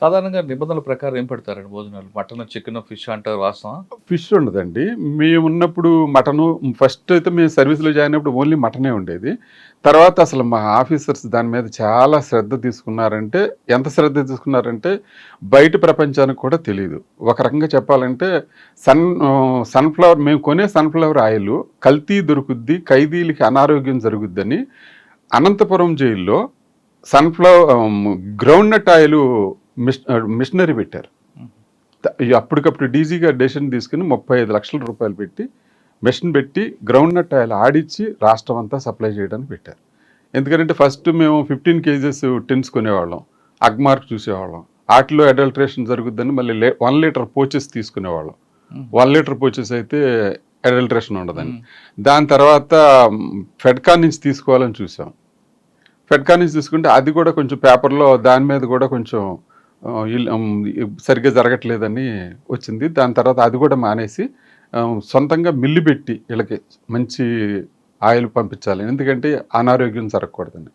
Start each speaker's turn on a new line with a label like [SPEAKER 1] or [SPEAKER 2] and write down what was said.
[SPEAKER 1] సాధారణంగా నిబంధనల ప్రకారం ఏం పెడతారండి భోజనాలు? మటన్ చికెన్ ఫిష్ అంటారు రాస్తాం
[SPEAKER 2] ఫిష్ ఉండదండి. మేము ఉన్నప్పుడు మటను ఫస్ట్ అయితే మేము సర్వీస్లో జాయిన్ అయినప్పుడు ఓన్లీ మటనే ఉండేది. తర్వాత అసలు మా ఆఫీసర్స్ దాని మీద చాలా శ్రద్ధ తీసుకున్నారంటే ఎంత శ్రద్ధ తీసుకున్నారంటే బయట ప్రపంచానికి కూడా తెలియదు ఒక రకంగా చెప్పాలంటే సన్ సన్ఫ్లవర్ మేము కొనే సన్ఫ్లవర్ ఆయిల్ కల్తీ దొరుకుద్ది ఖైదీలకి అనారోగ్యం జరుగుద్దని అనంతపురం జైల్లో సన్ఫ్లవర్ గ్రౌండ్ నట్ ఆయిల్ మిష్ మిషనరీ పెట్టారు. అప్పటికప్పుడు డీజీగా డెసిషన్ తీసుకుని ముప్పై ఐదు లక్షల రూపాయలు పెట్టి మెషిన్ పెట్టి గ్రౌండ్ నట్ ఆయిల్ ఆడిచ్చి రాష్ట్రం అంతా సప్లై చేయడానికి పెట్టారు. ఎందుకంటే ఫస్ట్ మేము ఫిఫ్టీన్ కేజెస్ టిన్స్ కొనేవాళ్ళం. అగ్మార్క్ చూసేవాళ్ళం. వాటిలో అడల్ట్రేషన్ జరుగుద్దని మళ్ళీ లే వన్ లీటర్ పోచెస్ తీసుకునేవాళ్ళం. వన్ లీటర్ పోచెస్ అయితే అడల్ట్రేషన్ ఉండదని దాని తర్వాత ఫెడ్కా నుంచి తీసుకోవాలని చూసాం. ఫెడ్కా నుంచి తీసుకుంటే అది కూడా కొంచెం పేపర్లో దాని మీద కూడా కొంచెం సరిగ్గా జరగట్లేదని వచ్చింది. దాని తర్వాత అది కూడా మానేసి సొంతంగా మిల్లు పెట్టి వీళ్ళకి మంచి ఆయిల్ పంపించాలి. ఎందుకంటే అనారోగ్యం జరగకూడదని.